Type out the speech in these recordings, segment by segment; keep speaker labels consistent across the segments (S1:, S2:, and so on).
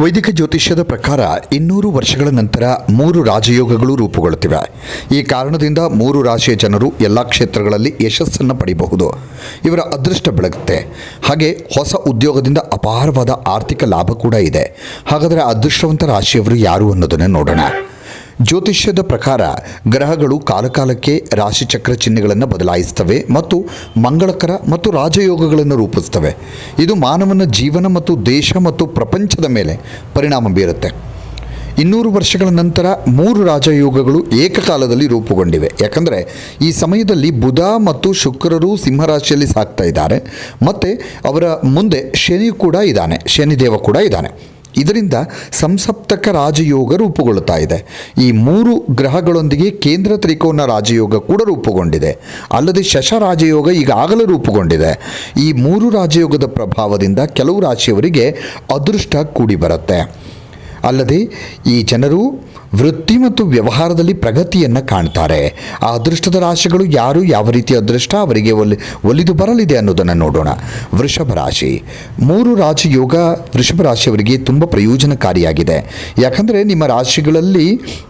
S1: ವೈದಿಕ ಜ್ಯೋತಿಷ್ಯದ ಪ್ರಕಾರ ಇನ್ನೂರು ವರ್ಷಗಳ ನಂತರ ಮೂರು ರಾಜಯೋಗಗಳು ರೂಪುಗೊಳ್ಳುತ್ತಿವೆ. ಈ ಕಾರಣದಿಂದ ಮೂರು ರಾಶಿಯ ಜನರು ಎಲ್ಲ ಕ್ಷೇತ್ರಗಳಲ್ಲಿ ಯಶಸ್ಸನ್ನು ಪಡೆಯಬಹುದು ಇವರ ಅದೃಷ್ಟ ಬೆಳಗುತ್ತೆ. ಹಾಗೆ ಹೊಸ ಉದ್ಯೋಗದಿಂದ ಅಪಾರವಾದ ಆರ್ಥಿಕ ಲಾಭ ಕೂಡ ಇದೆ. ಹಾಗಾದರೆ ಅದೃಷ್ಟವಂತ ರಾಶಿಯವರು ಯಾರು ಅನ್ನೋದನ್ನು ನೋಡೋಣ. ಜ್ಯೋತಿಷ್ಯದ ಪ್ರಕಾರ ಗ್ರಹಗಳು ಕಾಲಕಾಲಕ್ಕೆ ರಾಶಿಚಕ್ರ ಚಿಹ್ನೆಗಳನ್ನು ಬದಲಾಯಿಸ್ತವೆ ಮತ್ತು ಮಂಗಳಕರ ಮತ್ತು ರಾಜಯೋಗಗಳನ್ನು ರೂಪಿಸ್ತವೆ. ಇದು ಮಾನವನ ಜೀವನ ಮತ್ತು ದೇಶ ಮತ್ತು ಪ್ರಪಂಚದ ಮೇಲೆ ಪರಿಣಾಮ ಬೀರುತ್ತೆ. ಇನ್ನೂರು ವರ್ಷಗಳ ನಂತರ ಮೂರು ರಾಜಯೋಗಗಳು ಏಕಕಾಲದಲ್ಲಿ ರೂಪುಗೊಂಡಿವೆ. ಯಾಕಂದರೆ ಈ ಸಮಯದಲ್ಲಿ ಬುಧ ಮತ್ತು ಶುಕ್ರರು ಸಿಂಹರಾಶಿಯಲ್ಲಿ ಸಾಕ್ತಾ ಇದ್ದಾರೆ. ಮತ್ತು ಅವರ ಮುಂದೆ ಶನಿ ಕೂಡ ಇದ್ದಾನೆ. ಶನಿದೇವ ಕೂಡ ಇದ್ದಾನೆ. ಇದರಿಂದ ಸಂಸಪ್ತಕ ರಾಜಯೋಗ ರೂಪುಗೊಳ್ಳುತ್ತಾ ಇದೆ. ಈ ಮೂರು ಗ್ರಹಗಳೊಂದಿಗೆ ಕೇಂದ್ರ ತ್ರಿಕೋನ ರಾಜಯೋಗ ಕೂಡ ರೂಪುಗೊಂಡಿದೆ. ಅಲ್ಲದೆ ಶಶ ರಾಜಯೋಗ ಈಗಾಗಲೇ ರೂಪುಗೊಂಡಿದೆ. ಈ ಮೂರು ರಾಜಯೋಗದ ಪ್ರಭಾವದಿಂದ ಕೆಲವು ರಾಶಿಯವರಿಗೆ ಅದೃಷ್ಟ ಕೂಡಿ ಬರುತ್ತೆ ಅಲ್ಲದೆ ಈ ಜನರು ವೃತ್ತಿ ಮತ್ತು ವ್ಯವಹಾರದಲ್ಲಿ ಪ್ರಗತಿಯನ್ನು ಕಾಣ್ತಾರೆ. ಆ ಅದೃಷ್ಟದ ರಾಶಿಗಳು ಯಾರು, ಯಾವ ರೀತಿಯ ಅದೃಷ್ಟ ಅವರಿಗೆ ಒಲಿ, ಒಲಿದು ಬರಲಿದೆ ಅನ್ನೋದನ್ನು ನೋಡೋಣ. ವೃಷಭ ರಾಶಿ. ಮೂರು ರಾಜಯೋಗ ವೃಷಭ ರಾಶಿಯವರಿಗೆ ತುಂಬ ಪ್ರಯೋಜನಕಾರಿಯಾಗಿದೆ. ಯಾಕಂದರೆ ನಿಮ್ಮ ರಾಶಿಗಳಲ್ಲಿ,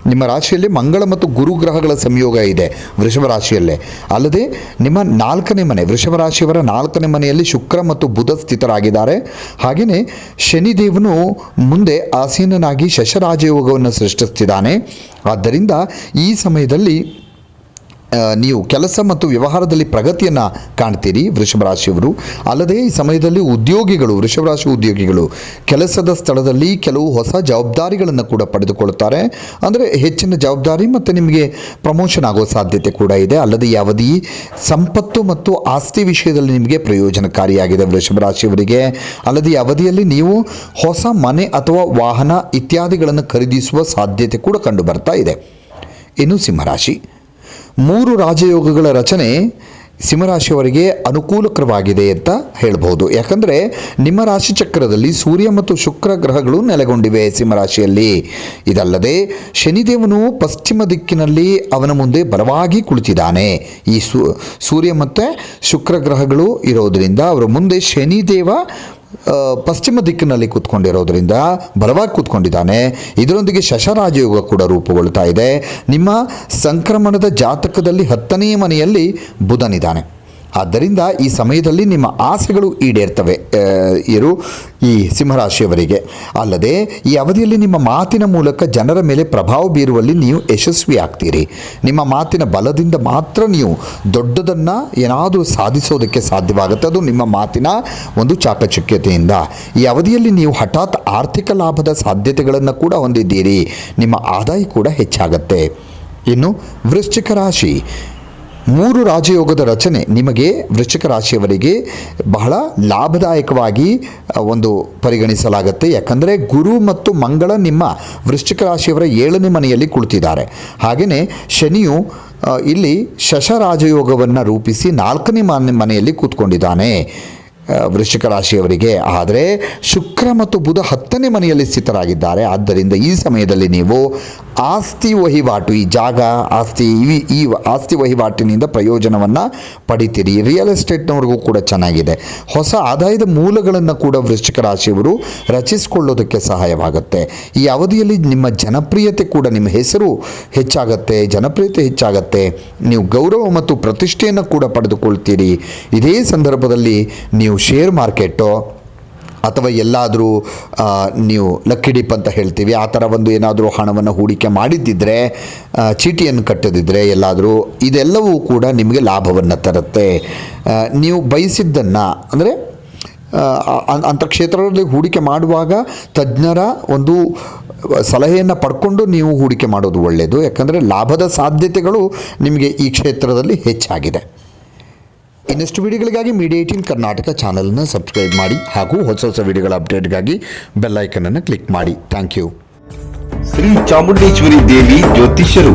S1: ನಿಮ್ಮ ರಾಶಿಯಲ್ಲಿ ಮಂಗಳ ಮತ್ತು ಗುರು ಗ್ರಹಗಳ ಸಂಯೋಗ ಇದೆ ವೃಷಭ ರಾಶಿಯಲ್ಲೇ. ಅಲ್ಲದೆ ನಿಮ್ಮ ನಾಲ್ಕನೇ ಮನೆ, ವೃಷಭ ರಾಶಿಯವರ ನಾಲ್ಕನೇ ಮನೆಯಲ್ಲಿ ಶುಕ್ರ ಮತ್ತು ಬುಧ ಸ್ಥಿತರಾಗಿದ್ದಾರೆ. ಹಾಗೆಯೇ ಶನಿದೇವನು ಮುಂದೆ ಆಸೀನನಾಗಿ ಶಶರಾಜಯೋಗವನ್ನು ಸೃಷ್ಟಿಸ್ತಿದ್ದಾನೆ. ಆದ್ದರಿಂದ ಈ ಸಮಯದಲ್ಲಿ ನೀವು ಕೆಲಸ ಮತ್ತು ವ್ಯವಹಾರದಲ್ಲಿ ಪ್ರಗತಿಯನ್ನು ಕಾಣ್ತೀರಿ ವೃಷಭ ರಾಶಿಯವರು ಅಲ್ಲದೆ ಈ ಸಮಯದಲ್ಲಿ ಉದ್ಯೋಗಿಗಳು ವೃಷಭ ರಾಶಿ ಉದ್ಯೋಗಿಗಳು ಕೆಲಸದ ಸ್ಥಳದಲ್ಲಿ ಕೆಲವು ಹೊಸ ಜವಾಬ್ದಾರಿಗಳನ್ನು ಕೂಡ ಪಡೆದುಕೊಳ್ಳುತ್ತಾರೆ. ಅಂದರೆ ಹೆಚ್ಚಿನ ಜವಾಬ್ದಾರಿ ಮತ್ತು ನಿಮಗೆ ಪ್ರಮೋಷನ್ ಆಗೋ ಸಾಧ್ಯತೆ ಕೂಡ ಇದೆ. ಅಲ್ಲದೆ ಅವಧಿ ಸಂಪತ್ತು ಮತ್ತು ಆಸ್ತಿ ವಿಷಯದಲ್ಲಿ ನಿಮಗೆ ಪ್ರಯೋಜನಕಾರಿಯಾಗಿದೆ ವೃಷಭ ರಾಶಿಯವರಿಗೆ ಅಲ್ಲದೆ ಈ ಅವಧಿಯಲ್ಲಿ ನೀವು ಹೊಸ ಮನೆ ಅಥವಾ ವಾಹನ ಇತ್ಯಾದಿಗಳನ್ನು ಖರೀದಿಸುವ ಸಾಧ್ಯತೆ ಕೂಡ ಕಂಡು ಬರ್ತಾ ಇದೆ. ಇನ್ನು ಸಿಂಹರಾಶಿ. ಮೂರು ರಾಜಯೋಗಗಳ ರಚನೆ ಸಿಂಹರಾಶಿಯವರಿಗೆ ಅನುಕೂಲಕರವಾಗಿದೆ ಅಂತ ಹೇಳ್ಬೋದು. ಯಾಕಂದರೆ ನಿಮ್ಮ ರಾಶಿ ಚಕ್ರದಲ್ಲಿ ಸೂರ್ಯ ಮತ್ತು ಶುಕ್ರ ಗ್ರಹಗಳು ನೆಲೆಗೊಂಡಿವೆ ಸಿಂಹರಾಶಿಯಲ್ಲಿ. ಇದಲ್ಲದೆ ಶನಿದೇವನು ಪಶ್ಚಿಮ ದಿಕ್ಕಿನಲ್ಲಿ ಅವನ ಮುಂದೆ ಬಲವಾಗಿ ಕುಳಿತಿದ್ದಾನೆ. ಈ ಸೂರ್ಯ ಮತ್ತು ಶುಕ್ರ ಗ್ರಹಗಳು ಇರೋದರಿಂದ ಅವರ ಮುಂದೆ ಶನಿದೇವ ಪಶ್ಚಿಮ ದಿಕ್ಕಿನಲ್ಲಿ ಕೂತ್ಕೊಂಡಿರೋದ್ರಿಂದ ಬಲವಾಗಿ ಕೂತ್ಕೊಂಡಿದ್ದಾನೆ. ಇದರೊಂದಿಗೆ ಶಶರಾಜಯೋಗ ಕೂಡ ರೂಪುಗೊಳ್ತಾ ಇದೆ. ನಿಮ್ಮ ಸಂಕ್ರಮಣದ ಜಾತಕದಲ್ಲಿ ಹತ್ತನೆಯ ಮನೆಯಲ್ಲಿ ಬುಧನಿದ್ದಾನೆ. ಆದ್ದರಿಂದ ಈ ಸಮಯದಲ್ಲಿ ನಿಮ್ಮ ಆಸೆಗಳು ಈಡೇರ್ತವೆ ಇರು ಈ ಸಿಂಹರಾಶಿಯವರಿಗೆ. ಅಲ್ಲದೆ, ಈ ಅವಧಿಯಲ್ಲಿ ನಿಮ್ಮ ಮಾತಿನ ಮೂಲಕ ಜನರ ಮೇಲೆ ಪ್ರಭಾವ ಬೀರುವಲ್ಲಿ ನೀವು ಯಶಸ್ವಿ ಆಗ್ತೀರಿ ನಿಮ್ಮ ಮಾತಿನ ಬಲದಿಂದ ಮಾತ್ರ ನೀವು ದೊಡ್ಡದನ್ನು ಏನಾದರೂ ಸಾಧಿಸೋದಕ್ಕೆ ಸಾಧ್ಯವಾಗುತ್ತೆ. ಅದು ನಿಮ್ಮ ಮಾತಿನ ಒಂದು ಚಾಕಚಕ್ಯತೆಯಿಂದ. ಈ ಅವಧಿಯಲ್ಲಿ ನೀವು ಹಠಾತ್ ಆರ್ಥಿಕ ಲಾಭದ ಸಾಧ್ಯತೆಗಳನ್ನು ಕೂಡ ಹೊಂದಿದ್ದೀರಿ. ನಿಮ್ಮ ಆದಾಯ ಕೂಡ ಹೆಚ್ಚಾಗತ್ತೆ. ಇನ್ನು ವೃಶ್ಚಿಕ ರಾಶಿ. ಮೂರು ರಾಜಯೋಗದ ರಚನೆ ನಿಮಗೆ ವೃಶ್ಚಿಕ ರಾಶಿಯವರಿಗೆ ಬಹಳ ಲಾಭದಾಯಕವಾಗಿ ಒಂದು ಪರಿಗಣಿಸಲಾಗುತ್ತೆ. ಯಾಕಂದರೆ ಗುರು ಮತ್ತು ಮಂಗಳ ನಿಮ್ಮ ವೃಶ್ಚಿಕ ರಾಶಿಯವರ ಏಳನೇ ಮನೆಯಲ್ಲಿ ಕುಳಿತಿದ್ದಾರೆ. ಹಾಗೆಯೇ ಶನಿಯು ಇಲ್ಲಿ ಶಶ ರಾಜಯೋಗವನ್ನು ರೂಪಿಸಿ ನಾಲ್ಕನೇ ಮನೆ, ಮನೆಯಲ್ಲಿ ಕೂತ್ಕೊಂಡಿದ್ದಾನೆ ವೃಶ್ಚಿಕ ರಾಶಿಯವರಿಗೆ. ಆದರೆ ಶುಕ್ರ ಮತ್ತು ಬುಧ ಹತ್ತನೇ ಮನೆಯಲ್ಲಿ ಸ್ಥಿತರಾಗಿದ್ದಾರೆ. ಆದ್ದರಿಂದ ಈ ಸಮಯದಲ್ಲಿ ನೀವು ಆಸ್ತಿ ವಹಿವಾಟು, ಈ ಜಾಗ, ಆಸ್ತಿ ಈ ಈ ಆಸ್ತಿ ವಹಿವಾಟಿನಿಂದ ಪ್ರಯೋಜನವನ್ನು ಪಡಿತೀರಿ. ರಿಯಲ್ ಎಸ್ಟೇಟ್ನವ್ರಿಗೂ ಕೂಡ ಚೆನ್ನಾಗಿದೆ. ಹೊಸ ಆದಾಯದ ಮೂಲಗಳನ್ನು ಕೂಡ ವೃಶ್ಚಿಕ ರಾಶಿಯವರು ರಚಿಸಿಕೊಳ್ಳೋದಕ್ಕೆ ಸಹಾಯವಾಗುತ್ತೆ. ಈ ಅವಧಿಯಲ್ಲಿ ನಿಮ್ಮ ಜನಪ್ರಿಯತೆ ಕೂಡ ನಿಮ್ಮ ಹೆಸರು ಹೆಚ್ಚಾಗತ್ತೆ, ಜನಪ್ರಿಯತೆ ಹೆಚ್ಚಾಗತ್ತೆ. ನೀವು ಗೌರವ ಮತ್ತು ಪ್ರತಿಷ್ಠೆಯನ್ನು ಕೂಡ ಪಡೆದುಕೊಳ್ತೀರಿ. ಇದೇ ಸಂದರ್ಭದಲ್ಲಿ ನೀವು ಶೇರ್ ಮಾರ್ಕೆಟು ಅಥವಾ ಎಲ್ಲಾದರೂ ನೀವು ಲಕ್ಕಿ ಡಿಪ್ ಅಂತ ಹೇಳ್ತೀವಿ, ಆ ಥರ ಒಂದು ಏನಾದರೂ ಹಣವನ್ನು ಹೂಡಿಕೆ ಮಾಡಿದ್ದಿದ್ರೆ ಚೀಟಿಯನ್ನು ಕಟ್ಟದಿದ್ದರೆ ಎಲ್ಲಾದರೂ ಇದೆಲ್ಲವೂ ಕೂಡ ನಿಮಗೆ ಲಾಭವನ್ನು ತರುತ್ತೆ. ನೀವು ಬಯಸಿದ್ದನ್ನು, ಅಂದರೆ ಅಂಥ ಕ್ಷೇತ್ರದಲ್ಲಿ ಹೂಡಿಕೆ ಮಾಡುವಾಗ ತಜ್ಞರ ಒಂದು ಸಲಹೆಯನ್ನು ಪಡ್ಕೊಂಡು ನೀವು ಹೂಡಿಕೆ ಮಾಡೋದು ಒಳ್ಳೆಯದು ಯಾಕಂದರೆ ಲಾಭದ ಸಾಧ್ಯತೆಗಳು ನಿಮಗೆ ಈ ಕ್ಷೇತ್ರದಲ್ಲಿ ಹೆಚ್ಚಾಗಿದೆ. ಇನ್ನಷ್ಟು ವಿಡಿಯೋಗಳಿಗಾಗಿ ಮೀಡಿಯಾ ಏಟೀನ್ ಕರ್ನಾಟಕ ಚಾನಲ್ನ ಸಬ್ಸ್ಕ್ರೈಬ್ ಮಾಡಿ ಹಾಗೂ ಹೊಸ ಹೊಸ ವಿಡಿಯೋಗಳ ಅಪ್ಡೇಟ್ಗಾಗಿ ಬೆಲ್ಲೈಕನನ್ನು ಕ್ಲಿಕ್ ಮಾಡಿ. Thank you
S2: Shri Chamundeshwari Devi ಜ್ಯೋತಿಷ್ಯರು.